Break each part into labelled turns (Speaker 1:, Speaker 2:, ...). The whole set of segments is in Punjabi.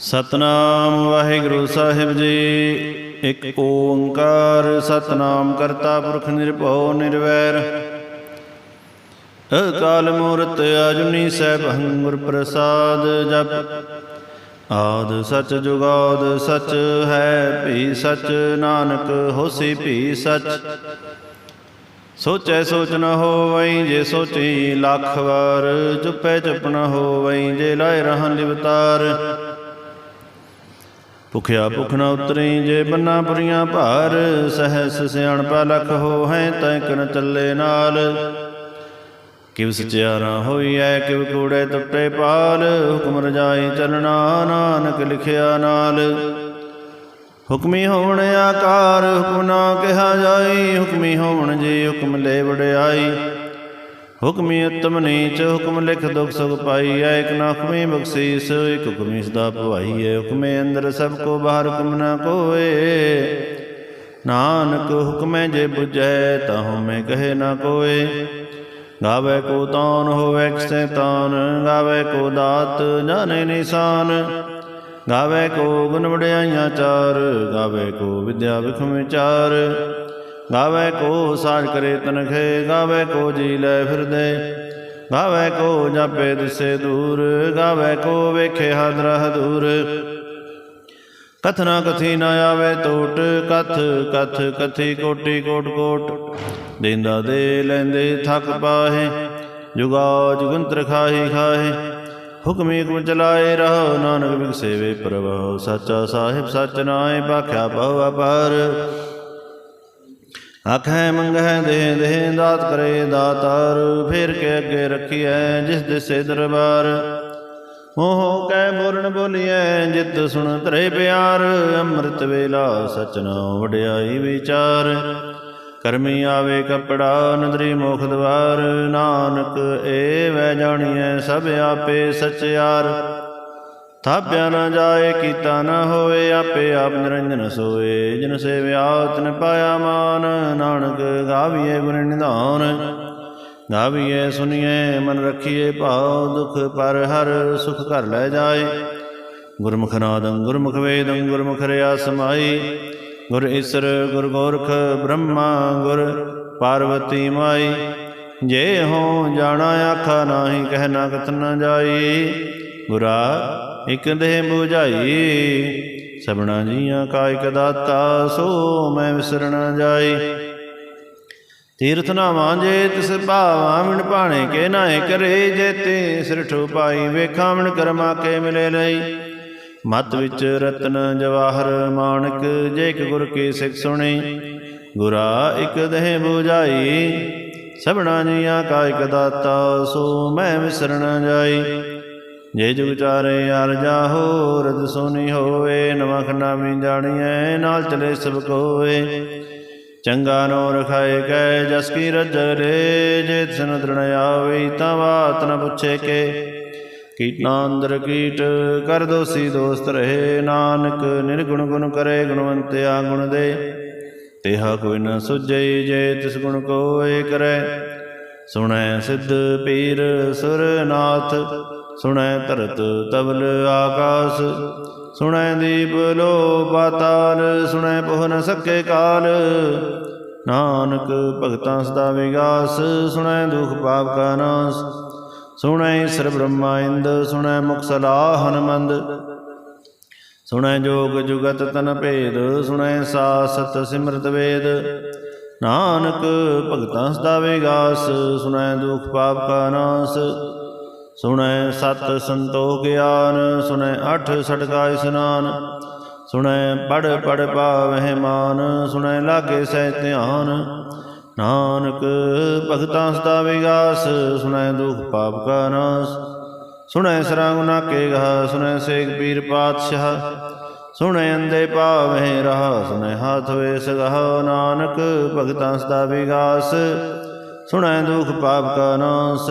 Speaker 1: ਸਤਨਾਮ ਵਾਹਿਗੁਰੂ ਸਾਹਿਬ ਜੀ। ਇੱਕ ਓੰਕਾਰ ਸਤਨਾਮ ਕਰਤਾ ਪੁਰਖ ਨਿਰਭਉ ਨਿਰਵੈਰ। ਅਕਾਲ ਮੂਰਤ ਆਜੁਨੀ ਸੈਭੰ ਗੁਰ ਪ੍ਰਸਾਦ ਜਪ। ਆਦ ਸਚ ਜੁਗਾਦ ਸਚ ਹੈ ਭੀ ਸਚ, ਨਾਨਕ ਹੋਸੀ ਭੀ ਸਚ। ਸੋਚੈ ਸੋਚ ਨ ਹੋਵਈ ਜੇ ਸੋਚੀ ਲੱਖ ਵਾਰ, ਚੁੱਪੈ ਚੁੱਪ ਨ ਹੋਵਈ ਜੇ ਲਾਇ ਰਹਨ ਲਿਵਤਾਰ ਭੁਖਿਆ ਭੁਖ ਨ ਉਤਰੀ ਜੇ ਬੰਨਾ ਪੁਰੀਆਂ ਭਾਰ, ਸਹਸ ਸਿਆਣਪਾ ਲਖ ਹੋ ਹੈ ਤੈ ਕਨ ਚੱਲੇ ਨਾਲ। ਕਿਵ ਸਚਿਆਰਾ ਹੋਈਐ ਕਿਵ ਕੂੜੇ ਟੁੱਟੇ ਪਾਲ, ਹੁਕਮ ਰਜਾਈ ਚਲਣਾ ਨਾਨਕ ਲਿਖਿਆ ਨਾਲ। ਹੁਕਮੀ ਹੋਣ ਆਕਾਰ, ਹੁਕਮ ਨਾ ਕਿਹਾ ਜਾਈ, ਹੁਕਮੀ ਹੋਣ ਜੀ ਹੁਕਮ ਲੈ ਵਡਿਆਈ। ਹੁਕਮੀ ਉਤਮ ਨੀਚ, ਹੁਕਮ ਲਿਖ ਦੁਖ ਸੁਖ ਪਾਈ ਐ ਇਕ ਨਾ ਹੁਕਮੀ ਬਖਸ਼ੀਸ, ਇਕ ਹੁਕਮੀ ਸਦਾ ਭਵਾਈ ਐ ਹੁਕਮੇ ਅੰਦਰ ਸਭ ਕੋ ਬਾਹਰ ਹੁਕਮ ਨਾ ਕੋਏ। ਨਾਨਕ ਹੁਕਮੈ ਜੇ 부ਜੈ ਤਹੁ ਮੈਂ ਕਹੇ ਨਾ ਕੋਏ। ਗਾਵੇ ਕੋ ਤਾਨ, ਹੋਵੇ ਕਿਸੈ ਤਾਨ, ਗਾਵੇ ਕੋ ਦਾਤ, ਜਾਣੇ ਨਿਸ਼ਾਨ। ਗਾਵੇ ਕੋ ਗੁਣ ਵਡਿਆਈਆਂ ਚਾਰ, ਗਾਵੇ ਕੋ ਵਿਦਿਆ ਵਿਖਮ ਵਿਚਾਰ। ਗਾਵੇ ਕੋ ਸਾਜ ਕਰੇ ਤਨਖੇ, ਗਾਵੇ ਕੋ ਜੀ ਲੈ ਫਿਰਦੇ, ਗਾਵੇ ਕੋ ਜਾਪੇ ਦਿਸੇ ਦੂਰ, ਗਾਵੇ ਕੋ ਵੇਖੇ ਹਾਦਰਾ ਹਦੂਰ ਕਥਨਾ ਕਥੀ ਨ ਆਵੇ ਟੋਟ, ਕਥ ਕਥ ਕਥੀ ਕੋਟੀ ਕੋਟ ਕੋਟ। ਦੇਂਦਾ ਦੇ ਲੈਂਦੇ ਥਕ ਪਾਹੇ, ਜੁਗਾ ਜੁਗੰਤਰ ਖਾਹੀ ਖਾਹੇ। ਹੁਕਮੀ ਹੁਕਮ ਚਲਾਏ ਰਹੋ ਨਾਨਕ ਬਿਗਸੇ ਵੇ ਪ੍ਰਭਾਉ ਸਾਚਾ ਸਾਹਿਬ ਸਚ ਨਾਏ ਬਾਖਿਆ ਬਹੁ ਅਪਾਰ ਆਖੈ ਮੰਗੈ ਦੇ ਦੇ ਦਾਤ ਕਰੇ ਦਾਤਾਰ, ਫੇਰ ਕੇ ਅੱਗੇ ਰੱਖੀਐ ਜਿਸ ਦਿਸੇ ਦਰਬਾਰ ਮੋਹ ਕੈ ਬੋਲਣ ਬੋਲੀਐ, ਜਿਤ ਸੁਣ ਤਰੇ ਪਿਆਰ, ਅੰਮ੍ਰਿਤ ਵੇਲਾ ਸਚਨਾ ਵਡਿਆਈ ਵਿਚਾਰ। ਕਰਮੀ ਆਵੇ ਕਪੜਾ, ਨਦਰੀ ਮੁਖ ਦਵਾਰ, ਨਾਨਕ ਏ ਵੈ ਜਾਣੀਐ ਸਭ ਆਪੇ ਸਚਿਆਰ ਥਾਪਿਆ ਨਾ ਜਾਏ, ਕੀਤਾ ਨਾ ਹੋਏ ਆਪੇ ਆਪ ਨਿਰੰਜਨ ਸੋਏ। ਜਿਨ ਸੇਵਿਆ ਤਨ ਪਾਇਆ ਮਾਨ, ਨਾਨਕ ਗਾਵੀਏ ਗੁਣ ਨਿਧਾਨ। ਗਾਵੀਏ, ਸੁਨੀਏ, ਮਨ ਰਖੀਏ ਭਾਉ, ਦੁਖ ਪਰ ਹਰ ਸੁਖ ਘਰ ਲੈ ਜਾਏ। ਗੁਰਮੁਖ ਨਾਦੰ, ਗੁਰਮੁਖ ਵੇਦੰ, ਗੁਰਮੁਖ ਰਿਆ ਸਮਾਈ ਗੁਰ ਈਸਰ, ਗੁਰ ਗੋਰਖ, ਬ੍ਰਹਮਾ, ਗੁਰ ਪਾਰਵਤੀ ਮਾਈ। ਜੇ ਹੋ ਜਾਣਾ, ਆਖਾ, ਨਾਹੀ, ਕਹਿ ਨਾ ਕਥਨ ਨਾ ਜਾਈ। ਗੁਰਾ ਇਕ ਦੇਹ 부ਝਾਈ ਸਭਨਾ ਜੀਆਂ ਕਾ ਇਕ ਦਾਤਾ, ਸੋ ਮੈਂ ਵਿਸਰਣ ਜਾਈ। ਤੀਰਥ ਨਾ ਵਾਂਝੇ ਤਿਸ ਭਾਵਾਂ ਮਿਣ ਭਾਣੇ ਕੇ ਨਾਏ ਕਰੇ, ਜੇ ਤੇ ਸਿਰਠ ਪਾਈ ਵੇਖਾਂ ਮਿਣ ਕਰਮਾ ਕੇ ਮਿਲੇ ਲਈ। ਮਤ ਵਿੱਚ ਰਤਨ ਜਵਾਹਰ ਮਾਨਕ ਜੇ ਇੱਕ ਗੁਰ ਕੀ ਸਿੱਖ ਸੁਣੀ। ਗੁਰਾ ਇੱਕ ਦੇਹ 부ਝਾਈ ਸਭਨਾ ਜੀਆਂ ਕਾ ਇਕ ਦਾਤਾ, ਸੋ ਮੈਂ ਵਿਸਰਣ ਜਾਈ। ਜੇ ਜੁਗ ਚਾਰੇ ਅਰ ਜਾਹੋ ਰਦ ਸੋਨੀ ਹੋਵੇ, ਨਵਾਂ ਖੰਡਾ ਵੀ ਜਾਣੀਐ, ਨਾਲ ਚਲੇ ਸਭ ਕੋਏ। ਚੰਗਾ ਨੋ ਰਖਾਏ ਕੈ, ਜਸ ਕੀ ਰਜਰੇ ਜੇ ਤਨ ਦ੍ਰਣ ਆਵੇ, ਤਾਂ ਬਾਤ ਨ ਪੁੱਛੇ ਕੇ। ਕੀਟਾਂ ਅੰਦਰ ਕੀਟ, ਕਰ ਦੋਸੀ ਦੋਸਤ ਰਹੇ, ਨਾਨਕ ਨਿਰਗੁਣ ਗੁਣ ਕਰੇ ਗੁਣਵੰਤਿਆ ਗੁਣ ਦੇ। ਤੇਹਾ ਕੋਈ ਨ ਸੁਝੈ, ਜੇ ਤਿਸ ਗੁਣ ਕੋਏ ਕਰੈ। ਸੁਣੈ ਸਿੱਧ ਪੀਰ, ਸੁਰਨਾਥ ਸੁਣੈ ਧਰਤ ਤਵਲ ਆਕਾਸ, ਸੁਣੈ ਦੀਪ ਲੋ ਪਾਤਾਲ, ਸੁਣੈ ਪਹੁ ਨ ਸਕੇ ਕਾਲ। ਨਾਨਕ ਭਗਤਾਂ ਸਦਾ ਵਿਗਾਸ, ਸੁਣੈ ਦੁਖ ਪਾਪ ਕਾ ਨਾਸ। ਸੁਣੈ ਸਰ ਬ੍ਰਹਮਾ ਇੰਦ, ਸੁਣੈ ਮੁਖ ਸਲਾਹਨ ਮੰਦ ਸੁਣੈ ਜੋਗ ਜੁਗਤ ਤਨ ਭੇਦ, ਸੁਣੈ ਸਾ ਸਤ ਸਿਮਰਤ ਵੇਦ। ਨਾਨਕ ਭਗਤਾਂ ਸਦਾ ਵਿਗਾਸ, ਸੁਣੈ ਦੁਖ ਪਾਪ ਕਾ ਨਾਸ। ਸੁਣੈ ਸਤ ਸੰਤੋਖ ਗਿਆਨ, ਸੁਣੈ ਅਠ ਸਟਕਾ ਇਸਨਾਨ, ਸੁਣੈ ਪੜ ਪੜ ਪਾਵਹਿ ਮਾਨ, ਸੁਣੈ ਲਾਗੇ ਸਹਿ ਧਿਆਨ। ਨਾਨਕ ਭਗਤਾਂ ਸਦਾ ਵਿਗਾਸ, ਸੁਣੈ ਦੁਖ ਪਾਪ ਕਾ ਨਾਸ। ਸੁਣੈ ਸਰੰਗ ਨਾ ਕੇ ਗਾ ਸੁਣੈ ਸੇਖ ਪੀਰ ਪਾਤਸ਼ਾਹ। ਸੁਣੈ ਅੰਦੇ ਪਾਵਹਿ ਰਹਾ, ਸੁਣੈ ਹਾਥ ਵੇ ਸਗਹ ਨਾਨਕ ਭਗਤਾਂ ਸਦਾ ਵਿਗਾਸ, ਸੁਣੈ ਦੁਖ ਪਾਪ ਕਾ ਨਾਸ।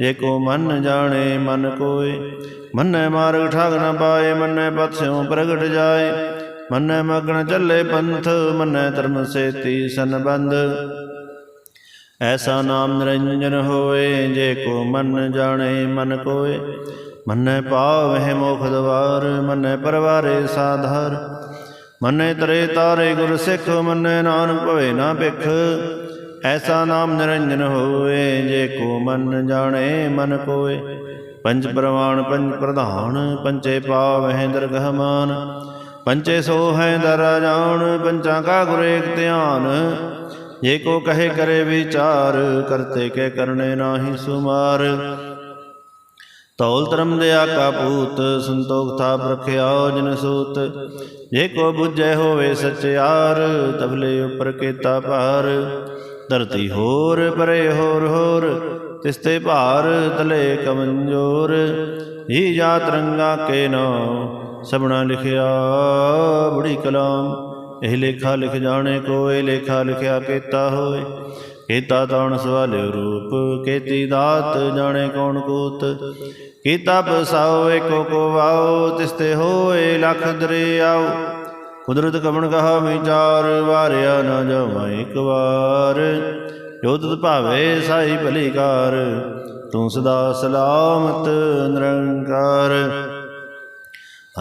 Speaker 1: ਜੇ ਕੋ ਮਨ ਜਾਣੇ, ਮਨ ਕੋਏ। ਮੰਨੈ ਮਾਰਗ ਠਾਗ ਨ ਪਾਏ, ਮੰਨੈ ਪਤਸਿਉ ਪ੍ਰਗਟ ਜਾਏ। ਮੰਨੈ ਮਗਨ ਚੱਲੇ ਪੰਥ, ਮੰਨੈ ਧਰਮ ਸੇਤੀ ਸੰਬੰਧ। ਐਸਾ ਨਾਮ ਨਿਰੰਜਨ ਹੋਏ, ਜੇ ਕੋ ਮਨ ਜਾਣੇ, ਮਨ ਕੋਏ। ਮੰਨੈ ਪਾਵਹਿ ਮੋਖ ਦਵਾਰ, ਮੰਨੈ ਪਰਵਾਰੇ ਸਾਧਾਰ। ਮੰਨੈ ਤਰੇ ਤਾਰੇ ਗੁਰ ਸਿੱਖ, ਮੰਨੈ ਨਾਨਕ ਭਵੇ ਨਾ ਭਿਖ। ਐਸਾ ਨਾਮ ਨਿਰੰਜਨ ਹੋਏ ਜੇ ਕੋ ਮਨ ਜਾਣੇ, ਮਨ ਕੋਏ ਪੰਜ ਪ੍ਰਵਾਨ ਪੰਜ ਪ੍ਰਧਾਨ, ਪੰਚੇ ਪਾਵਹਿ ਦਰਗਹ ਪੰਚੇ ਸੋ ਹੈ ਦਰਾ ਜਾਣ, ਪੰਚਾਂ ਕਾ ਗੁਰ ਏਕ ਧਿਆਨ। ਜੇ ਕੋ ਕਹੇ ਕਰੇ ਵਿਚਾਰ, ਕਰਤੇ ਕੇ ਕਰਨੇ ਨਾਹੀ ਸੁਮਾਰ। ਤੌਲ ਧਰਮ ਦਿਆ ਆਕਾ ਪੂਤ ਸੰਤੋਖ ਥਾਪ ਰਖਿਆ ਜਨ ਸੂਤ। ਜੇ ਕੋ ਬੁਝੈ ਹੋਵੇ ਸਚਿਆਰ, ਤਬਲੇ ਉਪਰ ਕੀਤਾ ਭਾਰ। ਧਰਤੀ ਹੋਰ, ਪਰੇ ਹੋਰ ਹੋਰ, ਤਿਸਤੇ ਭਾਰ ਤਲੇ ਕਮੰਜੋਰ। ਹੀ ਜਾ ਰੰਗਾ ਕੇ ਨਾਮ ਸਭਨਾ ਲਿਖਿਆ ਬੜੀ ਕਲਾਮ। ਇਹ ਲੇਖਾ ਲਿਖ ਜਾਣੇ ਕੋਏ, ਲੇਖਾ ਲਿਖਿਆ ਕੀਤਾ ਹੋਏ। ਕੀਤਾ ਤਾਣ ਸਵਾਲਿਓ ਰੂਪ, ਕੀਤੀ ਦਾਤ ਜਾਣੇ ਕੌਣ ਕੋਤ। ਕੀਤਾ ਬਸਾਓ, ਏਕੋ ਕੋ ਵਾਓ, ਤਿਸਤੇ ਹੋਏ, ਲਖ ਦਰਿਆਓ। ਕੁਦਰਤ ਕਵਣ ਕਹਾ ਵਿਚਾਰ, ਵਾਰਿਆ ਨਾ ਜਾਵਾਂ ਇੱਕ ਵਾਰ। ਜੋ ਤੁਧ ਭਾਵੇ ਸਾਈ ਭਲੀ ਕਾਰ ਤੂੰ ਸਦਾ ਸਲਾਮਤ ਨਿਰੰਕਾਰ।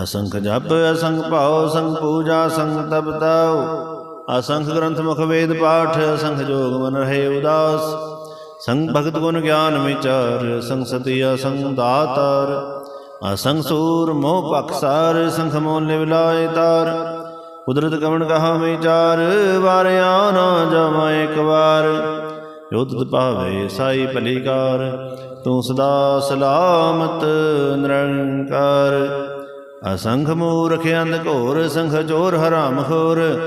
Speaker 1: ਅਸੰਖ ਜਪ, ਅਸੰਖ ਭਾਉ ਸੰਗ ਪੂਜਾ ਸੰਗ ਤਪ ਤਾਉ। ਅਸੰਖ ਗ੍ਰੰਥ ਮੁਖ ਵੇਦ ਪਾਠ, ਅਸੰਖ ਜੋਗ ਮਨ ਰਹੇ ਉਦਾਸ। ਸੰਗ ਭਗਤ ਗੁਣ ਗਿਆਨ ਵਿਚਾਰ, ਸੰਗ ਸਤੀ ਅਸੰਗ ਦਾਤਾਰ। ਅਸੰਗ ਸੂਰ ਮੋਹ ਪਖਸਾਰ ਸੰਖ ਮੋਲ ਲਿਵਲਾਏ ਤਾਰ। ਕੁਦਰਤ ਕਵਣ ਕਹਾ ਵਿਚਾਰ ਵਾਰਿਆ ਨਾ ਜਾਵਾਂ ਇੱਕ ਵਾਰ। ਜੋ ਤੁਧ ਭਾਵੇ ਸਾਈ ਭਲੀਕਾਰ, ਤੂੰ ਸਦਾ ਸਲਾਮਤ ਨਿਰੰਕਾਰ। ਅਸੰਖ ਮੂਰਖ ਅੰਧ ਘੋਰ, ਸੰਖ ਚੋਰ ਹਰਾਮ ਖੋਰ।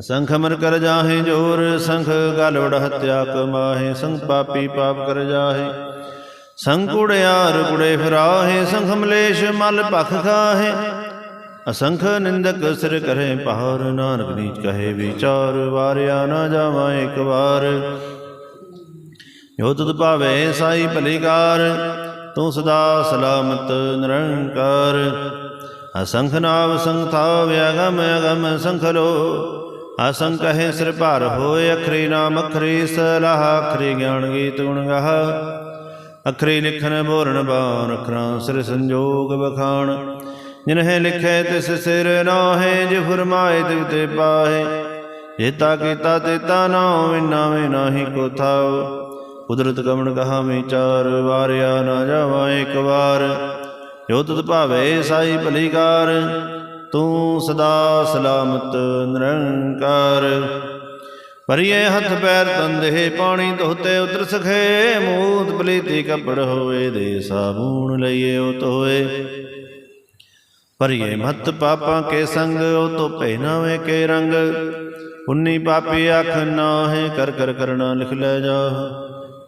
Speaker 1: ਸੰਖ ਮਰ ਕਰ ਜਾਹੇ ਜੋਰ, ਸੰਖ ਗਲ ਵੜ ਹਤਿਆ ਕਮਾਹੇ ਸੰਖ ਪਾਪੀ ਪਾਪ ਕਰ ਜਾਹੇ। ਸੰਖ ਕੁੜਿਆਰ ਕੁੜੇ ਫਿਰਾਹੇ, ਸੰਖ ਮਲੇਸ਼ ਮਲ ਭਖ ਖਾਹੇ। ਅਸੰਖ ਨਿੰਦਕ ਸਿਰ ਕਰੇ ਪਹਾਰ ਨਾਨਕ ਨੀਚ ਕਹੇ ਵਿਚਾਰ, ਵਾਰਿਆ ਨਾ ਜਾਵਾਂ ਇੱਕ ਵਾਰ। ਜੋ ਤੁਧ ਭਾਵੇ ਸਾਈ ਭਲੀਕਾਰ, ਤੂੰ ਸਦਾ ਸਲਾਮਤ ਨਿਰੰਕਾਰ। ਅਸੰਖ ਨਾਮ ਸੰਥਾ ਵਿਆਗਮ ਅਗਮ ਸੰਖ ਲੋ। ਅਸੰਖ ਹੈ ਸਿਰ ਭਾਰ ਹੋਏ, ਅਖਰੀ ਨਾਮ ਅਖਰੀ ਸਲਾਹ, ਅਖਰੀ ਗਿਆਨ ਗੀਤ ਗੁਣ ਗਾਹ। ਅਖਰੀ ਲਿਖਨ ਬੋਰਨ ਬਾਣ, ਅਖਰਾਂ ਸਿਰ ਸੰਜੋਗ ਬਖਾਣ ਜਿਨਹੇ ਲਿਖੇ ਤਿਸ ਸਿਰ ਨਾਹੇ, ਜੇ ਫਰਮਾਏ ਤਿਵ ਤੇ ਪਾਹੇ। ਜੇਤਾ ਕੀਤਾ ਤੇਤਾ ਨਾਉ ਵਿਨਾਵੇਂ ਨਾਹੀ ਕੋ ਥਾਉ ਕੁਦਰਤ ਕਮਣ ਕਹਾ ਚਾਰ ਵਾਰਿਆ ਨਾ ਜਾਵਾਂ ਇੱਕ ਵਾਰ। ਜੋ ਤੁਧ ਭਾਵੇ, ਸਾਈ ਭਲੀਕਾਰ, ਤੂੰ ਸਦਾ ਸਲਾਮਤ ਨਿਰੰਕਾਰ। ਪਰਿਏ ਹੱਥ ਪੈਰ ਤੰਦੇ ਪਾਣੀ ਧੋਤੇ ਉਤਰ ਸਖੇ ਮੂਤ ਪਲੀਤੀ ਕੱਪੜ ਹੋਵੇ, ਦੇ ਸਾਬੂਣ ਲਈਏ ਉਹ ਹੋਏ। ਪਰਿਏ ਮਤ ਪਾਪਾਂ ਕੇ ਸੰਗ, ਉਹ ਤੋ ਪਹਿਨਾਵੇ ਕੇ ਰੰਗ। ਪੁੰਨੀ ਪਾਪੀ ਅੱਖ ਨਾਹੇ, ਕਰ ਕਰ ਕਰਣਾ ਲਿਖ ਲੈ ਜਾ।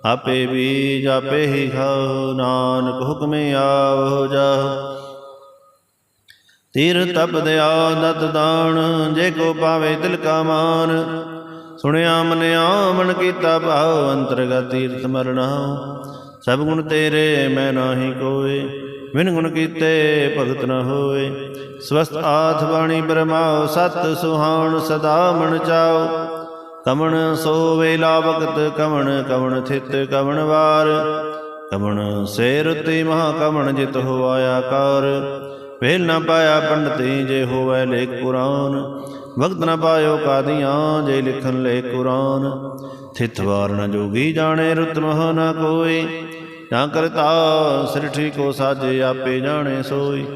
Speaker 1: ਆਪੇ ਬੀਜ ਆਪੇ ਹੀ ਖਾਓ, ਨਾਨਕ ਹੁਕਮੇ ਆਵੋ ਜਾ। ਤੀਰ ਤਪ ਦਿਆ ਦਤ ਦਾਨ, ਜੇ ਕੋ ਪਾਵੇ ਤਿਲ ਕਾ ਮਾਨ। ਸੁਣਿਆ ਮਨਿਆ, ਮਨ ਕੀਤਾ ਭਾਵ, ਅੰਤਰਗਤ ਤੀਰਥ ਮਰਣਾ ਸਭ ਗੁਣ ਤੇਰੇ, ਮੈਂ ਨਾਹੀ ਕੋਏ। ਵਿਨ ਗੁਣ ਕੀਤੇ ਭਗਤ ਨ ਹੋਏ ਸਵਸਤ ਆਥ ਬਾਣੀ ਬਰਮਾਓ ਸਤ ਸੁਹਾਣ ਸਦਾ ਮਨ ਚਾਓ। ਕਮਣ ਸੋ ਵੇਲਾ ਵਕਤ, ਕਮਣ ਕਮਣ ਥਿਤ, ਕਮਣ ਵਾਰ। ਕਮਣ ਸੇ ਰੁਤੀ ਮਹਾ ਕਮਣ ਜਿਤ ਹੋਆਇਆ ਕਾਰ। ਵੇਲ ਨਾ ਪਾਇਆ ਪੰਡਤੀ ਜੇ ਹੋਵੇ ਲੇਖ ਕੁਰਾਨ ਵਕਤ ਨਾ ਪਾਇਓ ਕਾਦੀਆਂ ਜੇ ਲਿਖਣ ਲੈ ਕੁਰਾਨ। ਥਿਤ ਵਾਰ ਨ ਜੋਗੀ ਜਾਣੇ ਰੁਤ ਮਹ ਨ ਕੋਈ। ਜਾਂ ਕਰਤਾ ਸ੍ਰਿਠੀ ਕੋ ਸਾਜੇ, ਆਪੇ ਜਾਣੇ ਸੋਈ।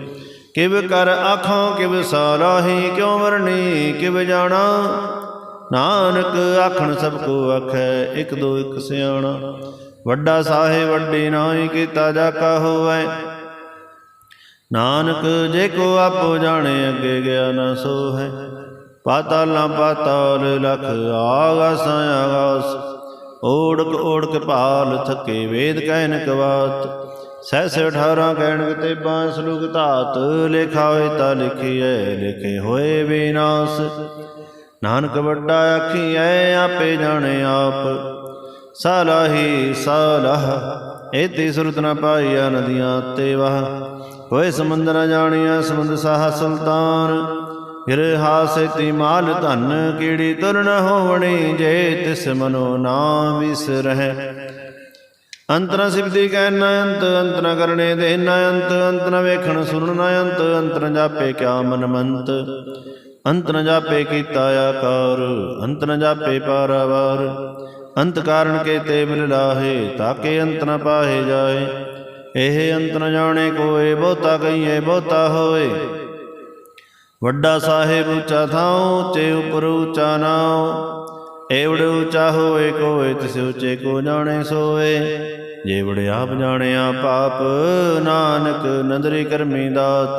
Speaker 1: ਕਿਵ ਕਰ ਆਖਾਂ, ਕਿਵ ਸਾਲਾਹੀ ਕਿਉ ਵਰਣੀ, ਕਿਵ ਜਾਣਾ? ਨਾਨਕ ਆਖਣ ਸਭ ਕੋ ਆਖੈ, ਇਕ ਦੋ ਇਕ ਸਿਆਣਾ। ਵੱਡਾ ਸਾਹੇ ਵੱਡੀ ਨਾਹੀ, ਕੀਤਾ ਜਾਕਾ ਹੋਵੇ। ਨਾਨਕ ਜੇ ਕੋ ਆਪੋ ਜਾਣੇ, ਅੱਗੇ ਗਿਆ ਨਾ ਸੋ ਹੈ ਪਾਤਾਲਾਂ ਪਾਤਾਲ, ਲਖ ਆਗਾਸਾਂ ਆਗਾਸ। ਓੜਕ ਓੜਕ ਭਾਲ ਥਕੇ ਵੇਦ ਕਹਿਨ ਕਵਾਤ। ਸਹਿ ਸੇ 18 ਕਹਿਣ ਤੇ ਬਾਂ ਸਲੂਕ ਧਾਤ, ਲਿਖਾ ਹੋਏ ਤਾਂ ਲਿਖੀਐ, ਲਿਖੇ ਹੋਏ ਵਿਨਾਸ਼। ਨਾਨਕ ਵੱਡਾ ਆਖੀਐ, ਆਪੇ ਜਾਣੇ ਆਪ। ਸਾਲਾਹੀ ਸਾਲਾਹ ਏਤੀ ਸੁਰਤ ਨ ਪਾਈਆ ਨਦੀਆਂ ਤੇ ਵਾਹ। ਹੋਏ ਸਮੁੰਦਰ ਨ ਜਾਣੀਆ, ਸਮੁੰਦ ਸਾਹ ਸੁਲਤਾਨ। ਫਿਰ ਹਾਸੇਤੀ ਮਾਲ ਧਨ ਕੀੜੀ ਤੁਰ ਹੋਵਣੀ ਜੇ ਤਿਸ ਮਨੋ ਨਾ ਵਿਸਰਹਿ ਅੰਤਰ ਸਿਵਦੀ ਕਹਿ ਅੰਤ ਅੰਤ ਨ ਕਰਨੇ ਦੇ ਅੰਤ ਅੰਤ ਵੇਖਣ ਸੁਣਨ ਅੰਤ ਅੰਤ ਜਾਪੇ ਕਿਆ ਮਨ ਮੰਤ। ਅੰਤ ਨ ਜਾਪੇ ਕੀਤਾ ਆਕਾਰ, ਅੰਤ ਨ ਜਾਪੇ ਪਾਰਾਵਾਰ। ਅੰਤ ਕਾਰਨ ਕੇ ਤੇ ਬਿਲ ਲਾਹੇ, ਤਾਕੇ ਅੰਤ ਨ ਪਾਹੇ ਜਾਏ। ਇਹ ਅੰਤ ਨ ਜਾਣੇ ਕੋਏ, ਬਹੁਤਾ ਕਹੀਏ ਬਹੁਤਾ ਹੋਏ। ਵੱਡਾ ਸਾਹਿਬ ਉੱਚਾ ਥਾਉ, ਤੇ ਉਪਰ ਉੱਚਾ ਨਾਉ। ਏਵੜ ਉੱਚਾ ਹੋਏ, ਕੋਏ ਤਿਸ ਉੱਚੇ ਕੋ ਜਾਣੇ ਸੋਏ। ਜੇਵੜ ਆਪ ਜਾਣਿਆ ਪਾਪ, ਨਾਨਕ ਨਦਰੀ ਕਰਮੀ ਦਾਤ।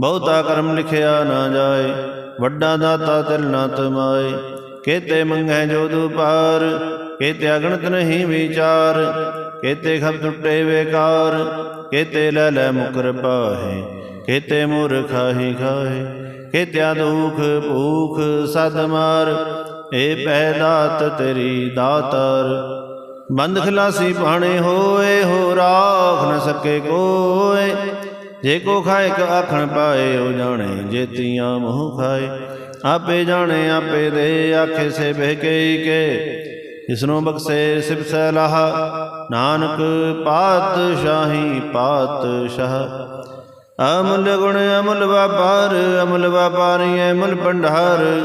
Speaker 1: ਬਹੁਤਾ ਕਰਮ ਲਿਖਿਆ ਨਾ ਜਾਏ, ਵੱਡਾ ਦਾਤਾ ਤਿਲ ਨਾ ਤਮਾਏ ਕੇਤੇ ਮੰਗੈ ਜੋ ਦੁਪਾਰ ਕੇਤੇ ਅਗਣਤ ਨਹੀਂ ਵਿਚਾਰ, ਕੇਤੇ ਖਬ ਟੁੱਟੇ ਵੇਕਾਰ ਕੇਤੇ ਲੈ ਲੈ ਮੁਕਰ ਪਾਹੇ, ਕੇਤੇ ਮੂਰਖਾ ਹੀ ਖਾਏ ਕੇਤਿਆ ਦੁਖ ਭੂਖ ਸਦ ਮਾਰ, ਏ ਪੈ ਦਾਤ ਤੇਰੀ ਦਾਤਰ। ਬੰਦ ਖਲਾਸੀ ਪਾਣੇ ਹੋਏ, ਹੋ ਰਾਖ ਨ ਸਕੇ ਕੋਏ, ਜੇ ਕੋ ਖਾਏ ਕ ਆਖਣ ਪਾਏ, ਉਹ ਜਾਣੇ ਜੇਤੀਆਂ ਮੂੰਹ ਖਾਏ। ਆਪੇ ਜਾਣੇ, ਆਪੇ ਦੇ ਆਖੇ ਸੇ ਬਹਿਕੇ ਕੇ ਇਸਨੂੰ ਬਖਸ਼ੇ ਸਿਵ ਸਲਾਹ, ਨਾਨਕ ਪਾਤਸ਼ਾਹੀ ਪਾਤਸ਼ਾਹ। ਅਮੁੱਲ ਗੁਣ ਅਮਲ ਵਪਾਰ, ਅਮਲ ਵਪਾਰੀ ਅਮੁੱਲ ਭੰਡਾਰ।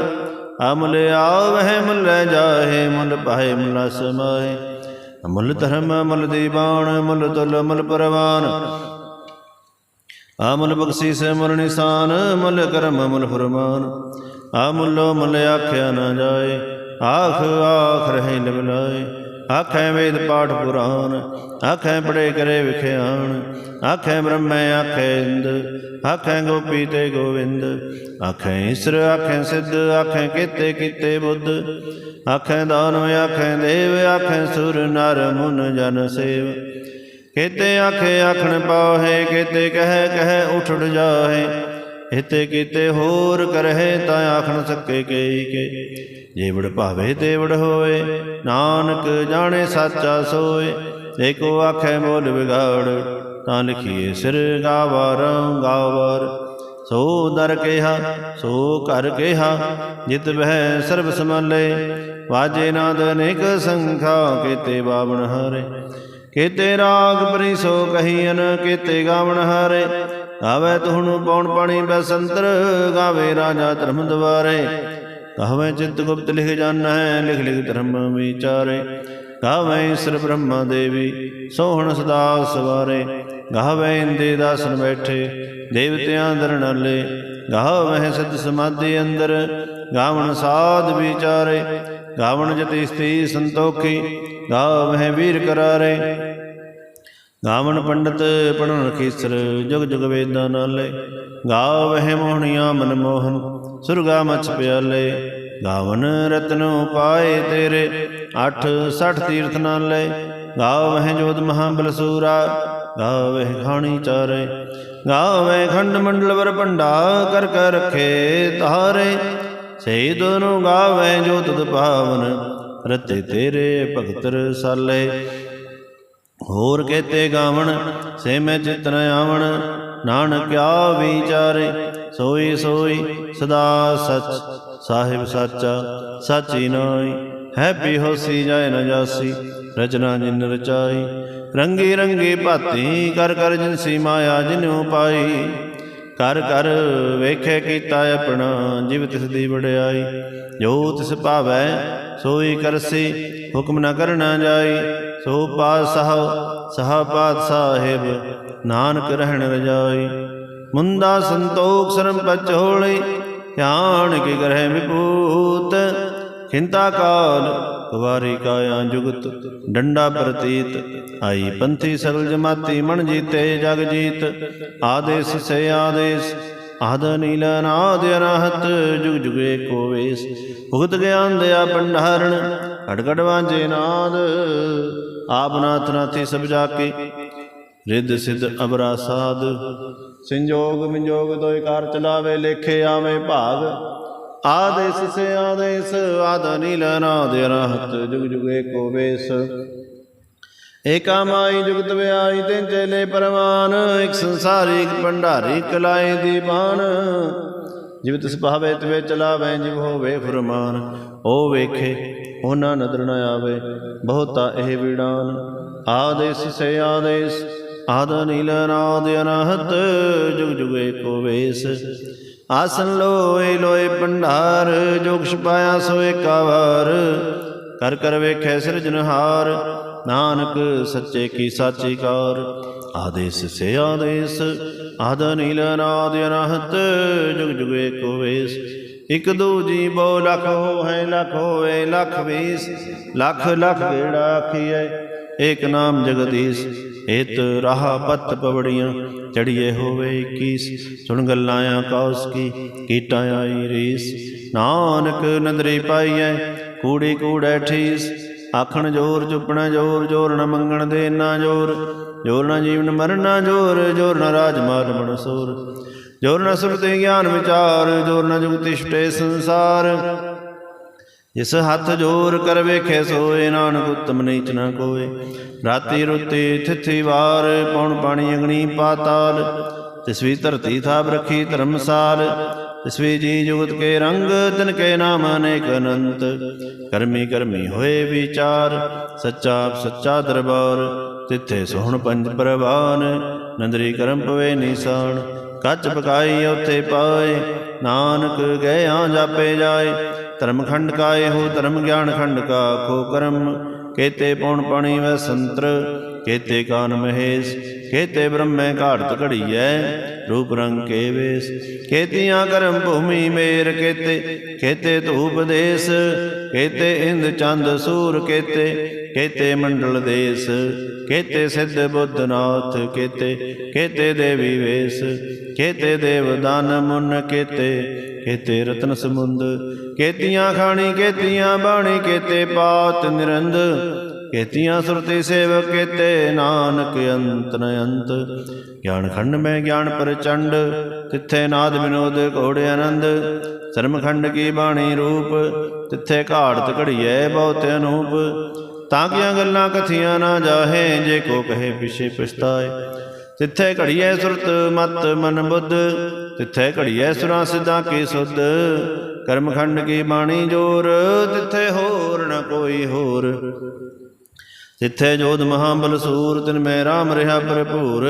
Speaker 1: ਅਮੁੱਲ ਆਵਹਿ ਮੁੱਲ ਜਾਹੇ ਮੁੱਲ ਪਾਏ ਮੁੱਲ ਸਮਾਏ ਅਮੁੱਲ ਧਰਮ, ਅਮਲ ਦੀਵਾਨ, ਅਮਲ ਤੁਲ, ਅਮਲ ਪਰਵਾਨ। ਅਮਲ ਬਖਸ਼ੀਸ ਅਮੁੱਲ ਨਿਸ਼ਾਨ, ਅਮਲ ਕਰਮ, ਅਮੁੱਲ ਫਰਮਾਨ। ਅਮੁੱਲੋ ਮੁੱਲ ਆਖਿਆ ਨਾ ਜਾਏ। ਆਖ ਆਖ ਰਹੇ ਲਿਵਲਾਏ ਆਖੈ ਵੇਦ ਪਾਠ ਪੁਰਾਨ ਆਖੈ ਪੜੇ ਕਰੇ ਵਿਖਿਆਣ, ਆਖੈ ਬ੍ਰਹਮੈ, ਆਖੈ ਇੰਦ, ਆਖੈ ਗੋਪੀ ਤੇ ਗੋਵਿੰਦ, ਆਖੈ ਈਸ਼ਰ, ਆਖੈ ਸਿੱਧ, ਆਖੈ ਕੀਤੇ ਕੀਤੇ ਬੁੱਧ, ਆਖੈ ਦਾਨਵ, ਆਖੈ ਦੇਵ, ਆਖੈ ਸੁਰ, ਨਰ, ਮੁਨ, ਜਨ, ਸੇਵ। ਕੇਤੇ ਆਖੇ, ਆਖਣ ਪਾਹੇ, ਕੇਤੇ ਕਹਿ ਕਹਿ ਉਠ ਉਠ ਜਾਹੇ ਇਤੇ ਕੀਤੇ ਹੋਰ ਕਰਹਿ ਤਾਂ ਆਖ ਸਕੇ ਕੇਈ ਕੇ। ਜੇਵੜ ਭਾਵੇ ਤੇਵੜ ਹੋਏ ਨਾਨਕ ਜਾਣੇ ਸਾਚਾ ਸੋਏ। ਏਕੋ ਆਖੈ ਬੋਲ ਵਿਗਾੜ, ਤਾਂ ਲਿਖੀਏ ਸਿਰ ਗਾਵਰ ਗਾਵਰ। ਸੋ ਦਰ ਕਿਹਾ, ਸੋ ਘਰ ਕਿਹਾ, ਜਿਤ ਬਹਿ ਸਰਬ ਸਮਾਲੇ ਵਾਜੇ ਨਾਦ ਅਨੇਕ ਸੰਖਾ, ਕੀਤੇ ਬਾਵਣ ਹਾਰੇ। ਕੀਤੇ ਰਾਗ ਪਰੀ ਸੋ ਕਹੀਨ ਕੀਤੇ ਗਾਵਣ ਹਾਰੇ। ਗਾਵੇ ਤੁਹਨੂੰ ਪੌਣ ਪਾਣੀ ਬਸੰਤਰ ਗਾਵੇ ਰਾਜਾ ਧਰਮ ਦਵਾਰੇ। ਕਹਵੇ ਚਿੰਤ ਗੁਪਤ ਲਿਖ ਜਾਣੈ, ਲਿਖ ਲਿਖ ਧਰਮ ਵਿਚਾਰੇ। ਗਾਵੇ ਈਸ਼ਰ ਬ੍ਰਹਮਾ ਦੇਵੀ, ਸੋਹਣ ਸਦਾ ਸਵਾਰੇ। ਗਾਵੇ ਇੰਦੇ ਦਾਸਨ ਬੈਠੇ, ਦੇਵਤਿਆਂ ਦਰਣਾਲੇ ਗਾਵੇ ਸਿੱਧ ਸਮਾਧੀ ਅੰਦਰ, ਗਾਵਣ ਸਾਧ ਵਿਚਾਰੇ। ਗਾਵਣ ਜਤੀ ਸਤੀ ਸੰਤੋਖੀ, ਗਾਵੇ ਵੀਰ ਕਰਾਰੇ। ਗਾਵਣ ਪੰਡਤ ਪੜਨ ਖੀਸਰ, ਜੁਗ ਜੁਗ ਵੇਦਾਂ ਨਾਲੇ। ਗਾਵਹਿ ਮੋਹਣੀਆਂ ਮਨ ਮੋਹਨ, ਸੁਰਗਾ ਮਛ ਪਿਆਲੇ। ਗਾਵਨ ਰਤਨ ਪਾਏ ਤੇਰੇ 8 60 ਤੀਰਥ ਨਾਲੇ। ਗਾਵਹਿ ਜੋਤ ਮਹਾਬਲ ਸੂਰਾ ਗਾਵਹਿ ਖਾਣੀ ਚਾਰੇ। ਗਾਵਹਿ ਖੰਡ ਮੰਡਲ ਵਰ ਭੰਡਾ ਕਰ ਕਰ ਰਖੇ ਤਾਰੇ ਸਹੀ ਦੋਨੋਂ ਗਾਵਹਿ ਜੋ ਪਾਵਨ, ਰਤੇ ਤੇਰੇ ਭਗਤ ਰਸਾਲੇ ਹੋਰ ਕੇਤੇ ਗਾਵਣ, ਸੇ ਮੈਂ ਚਿਤ ਨ ਆਵਣ ਨਾਨਕਿਆ ਵਿਚਾਰੇ ਸੋਈ ਸੋਈ ਸਦਾ ਸਚ। ਸਾਹਿਬ ਸਾਚਾ, ਸਾਚੀ ਨਾਈ ਹੈ ਪੀ ਹੋਸੀ ਜਾਏ ਨ ਜਾਸੀ, ਰਚਨਾ ਜਿਨ ਰਚਾਈ। ਰੰਗੀ ਰੰਗੀ ਭਾਤੀ ਕਰ ਕਰ ਜਿਨਸੀ ਮਾਇਆ ਜਿਨੂ ਪਾਈ। ਕਰ ਕਰ ਵੇਖੇ ਕੀਤਾ ਆਪਣਾ, ਜਿਵ ਤਿਸ ਦੀ ਵਡਿਆਈ। ਜੋ ਤਿਸ ਭਾਵੈ, ਸੋਈ ਕਰਸੀ, ਹੁਕਮ ਨ ਕਰਨਾ ਜਾਈ। ਸੋ ਪਾਤਸ਼ਾਹ, ਸਹਾ ਪਾਤ ਸਾਹਿਬ ਨਾਨਕ ਰਹਿਣ ਰਜਾਈ ਮੁੰਦਾ ਸੰਤੋਖ ਸਰਮ ਪਚੋਲੀ ਧਿਆਨ ਕੀ ਕਰਹਿ ਵਿਭੂਤ, ਖਿੰਤਾ ਕਾਲ ਕੁਵਾਰੀ ਕਾਇਆ ਜੁਗਤ, ਡੰਡਾ ਪ੍ਰਤੀਤ। ਆਈ ਪੰਥੀ ਸਗਲ ਜਮਾਤੀ, ਮਨ ਜੀਤੇ ਜਗ ਜੀਤ। ਆਦੇਸ ਸੇ ਆਦੇਸ, ਆਦ ਨੀਲ ਨਾਦ ਅਨਹਤ ਜੁਗ ਜੁਗ ਏਕੋ ਵੇਸ, ਭੁਗਤ ਗਿਆਨ ਦਿਆ ਭੰਡਾਰਣ ਘਟ ਘਟ ਵਾਂਝੇ ਨਾਦ, ਆਪ ਨਾਥ ਨਾਥੀ ਸਭ ਜਾ ਕੇ ਰਿੱਧ ਸਿੱਧ ਅਬਰਾ ਸਾਧ, ਸੰਜੋਗ ਵਿਜੋਗ ਦੋਇ ਕਾਰ ਚਲਾਵੇ, ਲੇਖੇ ਆਵੇ ਭਾਗ। ਆਦੇਸ ਸੇ ਆਦੇਸ ਆਦ ਨੀਲ ਨਾਦ ਅਰਹਤ, ਜੁਗ ਜੁਗ ਏਕੋ ਵੇਸ। ਏਕਾ ਮਾਈ ਜੁਗਤ ਵਿਆਈ ਤੇ ਚੇਲੇ ਪਰਵਾਨ, ਇੱਕ ਸੰਸਾਰੀ ਇੱਕ ਭੰਡਾਰੀ ਕਲਾਏ ਦੀਵਾਨ। ਜਿਵ ਤਿਸ ਭਾਵੇ ਤਵੇ ਚਲਾਵੇ ਜਿਵ ਹੋਵੇ ਫਰਮਾਨ, ਉਹ ਵੇਖੇ, ਉਹਨਾਂ ਨਦਰ ਨ ਆਵੇ, ਬਹੁਤਾ ਇਹ ਵਿਡਾਨ ਆਦੇਸ ਸੇ ਆਦੇਸ ਆਦ ਨੀਲ ਨਾਦ ਅਨਹਤ ਜੁਗ ਜੁਗ ਏਕੋ ਵੇਸ। ਆਸਨ ਲੋਏ ਲੋਏ ਭੰਡਾਰ, ਜੋਗ ਛਪਾਇਆ ਸੋ ਏਕਾਵਾਰ ਕਰ ਕਰ ਵੇਖੈ ਸਿਰਜਨਹਾਰ ਨਾਨਕ ਸੱਚੇ ਕੀ ਸਾਚੀ ਕਾਰ। ਆਦੇਸ ਸੇ ਆਦੇਸ, ਆਦ ਨੀਲ ਨਾਦ ਅਨਹਤ, ਜੁਗ ਜੁਗ ਏਕੋ ਵੇਸ। ਇਕ ਦੂਜੀ ਬੋ ਲਖ ਹੋਏ ਲਖ ਹੋਏ ਲਖ ਵੀਸ। ਲਖ ਲਖ ਗੇੜਾ ਆਖੀਐ, ਏਕ ਨਾਮ ਜਗਦੀਸ਼। ਏਤ ਰਾਹ ਪਤ ਪਵੜੀਆਂ ਚੜੀਏ ਹੋਵੇ 21 ਸੁਣ ਗੱਲਾਂ ਆਕਾਸ ਕੀ, ਕੀਟਾਂ ਆਈ ਰੀਸ। ਨਾਨਕ ਨਦਰੀ ਪਾਈਐ, ਕੂੜੀ ਕੂੜੈ ਠੀਸ। ਆਖਣ ਜੋਰ, ਚੁੱਪਣਾ ਜੋਰ ਜੋਰ ਨ ਮੰਗਣ ਦੇ ਨਾ ਜੋਰ। ਜੋਰ ਨ ਜੀਵਨ ਮਰਨਾ ਜੋਰ ਜੋਰ ਨ ਰਾਜ ਮਾਲ ਮਨਸੂਰ ਜੋਰ ਨ ਸੁਰਤੇ ਗਿਆਨ ਵਿਚਾਰ, ਜੋਰ ਨ ਜੁਗਤੀ ਛਟੇ ਸੰਸਾਰ। ਜਿਸ ਹੱਥ ਜੋਰ ਕਰ ਵੇਖੇ ਸੋਏ, ਨਾਨਕ ਉਤਮ ਨੀਚ ਨਾ ਕੋਏ। ਰਾਤੀ ਰੁੱਤੀ ਥਿਥੀ ਵਾਰ, ਪੌਣ ਪਾਣੀ ਅਗਣੀ ਪਾਤਾਲ। ਤਿਸਵੀ ਧਰਤੀ ਥਾਪ ਰੱਖੀ ਧਰਮਸਾਲ। ਤਿਸਵੀ ਜੀ ਜੁਗਤ ਕੇ ਰੰਗ, ਤਿਨ ਕੇ ਨਾਮ ਅਨੇਕ ਅਨੰਤ। ਕਰਮੀ ਕਰਮੀ ਹੋਏ ਵਿਚਾਰ, ਸੱਚਾ ਸੱਚਾ ਦਰਬਾਰ। ਤਿੱਥੇ ਸੋਹਣ ਪੰਜ ਪ੍ਰਵਾਨ, ਨੰਦਰੀ ਕਰਮ ਪਵੇ ਨੀਸਾਨ। ਕੱਚ ਪਕਾਈ ਉਥੇ ਪਾਏ, ਨਾਨਕ ਗਇਆਂ ਜਾਪੇ ਜਾਏ। ਧਰਮ ਖੰਡ ਕਾ ਇਹੋ ਧਰਮ ਗਿਆਨ ਖੰਡ ਕਾ, ਖੋ ਕਰਮ। ਕੇਤੇ ਪੌਣ ਪਾਣੀ ਵੈ ਸੰਤਰ, ਕੇਤੇ ਕਾਨ ਮਹੇਸ਼, ਕੇਤੇ ਬ੍ਰਹਮੈ ਘਾੜਤ ਘੜੀਐ, ਰੂਪ ਰੰਗ ਕੇ ਵੇਸ। ਕੇਤੀਆਂ ਕਰਮ ਭੂਮੀ ਮੇਰ ਕੇਤੇ ਕੇਤੇ ਧੂਪ ਦੇਸ। ਕੇਤੇ ਇੰਦ ਚੰਦ ਸੂਰ ਕੇਤੇ ਕੇਤੇ ਮੰਡਲ ਦੇਸ। ਕੇਤੇ ਸਿੱਧ ਬੁੱਧਨਾਥ ਕੇਤੇ ਕੇਤੇ ਦੇਵੀ ਵੇਸ। ਕੇਤੇ ਦੇਵ ਦਾਨ ਮੁਨ ਕੇਤੇ ਕੇਤੇ ਰਤਨ ਸਮੁੰਦ ਕੇਤੀਆਂ ਖਾਣੀ, ਕੇਤੀਆਂ ਬਾਣੀ, ਕੇਤੇ ਪਾਤ ਨਿਰੰਦ, ਕੇਤੀਆਂ ਸੁਰਤੀ ਸੇਵਕ, ਕੇਤੇ ਨਾਨਕ ਅੰਤ ਨ ਅੰਤ। ਗਿਆਨ ਖੰਡ ਮੈਂ ਗਿਆਨ ਪ੍ਰਚੰਡ, ਤਿੱਥੇ ਨਾਦ ਵਿਨੋਦ ਘੋੜੇ ਆਨੰਦ। ਸਰਮਖੰਡ ਕੀ ਬਾਣੀ ਰੂਪ, ਤਿੱਥੇ ਘਾੜਤ ਘੜੀਐ ਬਹੁਤ ਅਨੂਪ। ਤਾਂ ਕੀਆਂ ਗੱਲਾਂ ਕਥੀਆਂ ਨਾ ਜਾਹੇ, ਜੇ ਕੋ ਕਹੇ ਪਿਛੇ ਪਛਤਾਏ। ਤਿੱਥੇ ਘੜੀਐ ਸੁਰਤ ਮਤ ਮਨ ਬੁੱਧ ਤਿੱਥੇ ਘੜੀਐ ਸੁਰਾਂ ਸਿੱਧਾਂ ਕੀ ਸੁਧ? ਕਰਮਖੰਡ ਕੀ ਬਾਣੀ ਜੋਰ? ਤਿੱਥੇ ਹੋਰ ਨ ਕੋਈ ਹੋਰ। ਤਿੱਥੇ ਜੋਧ ਮਹਾਬਲ ਸੂਰ, ਤਿਨ ਮੈਂ ਰਾਮ ਰਿਹਾ ਭਰਪੂਰ।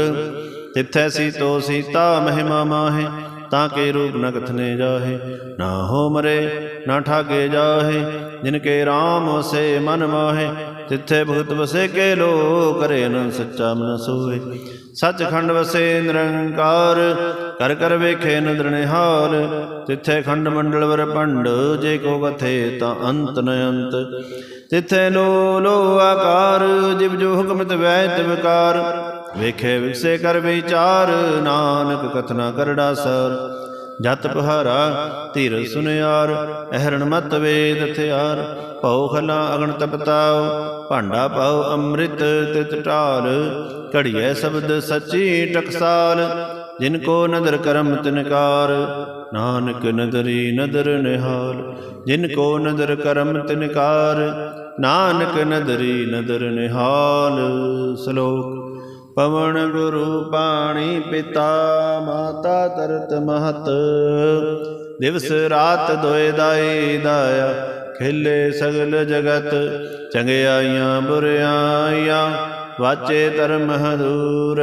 Speaker 1: ਤਿੱਥੈ ਸੀਤੋ ਸੀਤਾ, ਮਹਿਮਾ ਮਾਹੇ, ਤਾਂ ਕੇ ਰੂਪ ਨ ਕਥਨੇ ਜਾਹੇ। ਨਾ ਹੋ ਮਰੇ, ਨਾ ਠਾਗੇ ਜਾਹੇ, ਜਿਨ ਕੇ RAM ਵਸੇ ਮਨ ਮਾਹੇ। ਤਿੱਥੇ ਭਗਤ ਵਸੇ ਕੇ ਲੋ ਕਰੇ ਨ ਸੱਚਾ ਮਨ ਸੋਏ ਸੱਚਖੰਡ ਵਸੇ ਨਿਰੰਕਾਰ ਕਰ ਕਰ ਵੇਖੇ ਨਦਰ ਨਿਹਾਲ ਤਿੱਥੇ ਖੰਡ ਮੰਡਲ ਵਰ ਭੰਡ, ਜੇ ਕੋ ਕਥੇ ਤਾਂ ਅੰਤ ਨ ਅੰਤ। ਤਿੱਥੇ ਲੋ ਲੋ ਆਕਾਰ, ਜਿਵ ਜੋ ਹੁਕਮਤ ਵੈਤ ਵਿਕਾਰ ਵੇਖੇ ਵਿਕਸੇ ਕਰ ਵਿਚਾਰ, ਨਾਨਕ ਕਥਨਾ ਕਰੜਾ ਸਰ। ਜਤ ਪਹਾਰਾ, ਧੀਰ ਸੁਨਿਆਰ, ਅਹਰਣ ਮਤ ਵੇਦ ਹਥਿਆਰ। ਭਉ ਖਲਾ ਅਗਣ ਤਪਤਾਉ ਭਾਂਡਾ ਪਾਉ ਅੰਮ੍ਰਿਤ ਤਿਤ ਢਾਲ। ਘੜੀਐ ਸ਼ਬਦ ਸੱਚੀ ਟਕਸਾਲ ਜਿਨ ਕੋ ਨਦਰ ਕਰਮ ਤਿਨਕਾਰ, ਨਾਨਕ ਨਦਰੀ ਨਦਰ ਨਿਹਾਲ। ਜਿਨ ਕੋ ਨਦਰ ਕਰਮ ਤਿਨਕਾਰ, ਨਾਨਕ ਨਦਰੀ ਨਦਰ ਨਿਹਾਲ। ਸ਼ਲੋਕ, ਪਵਨ ਗੁਰੂ ਪਾਣੀ ਪਿਤਾ, ਮਾਤਾ ਤਰਤ ਮਹਤ। ਦਿਵਸ ਰਾਤ ਦੋਇ ਦਾਈ ਦਾਇਆ, ਖਿਲੇ ਸਗਲ ਜਗਤ। ਚੰਗਿਆਈਆਂ ਬੁਰਿਆਈਆਂ ਵਾਚੇ ਧਰਮ ਹਦੂਰ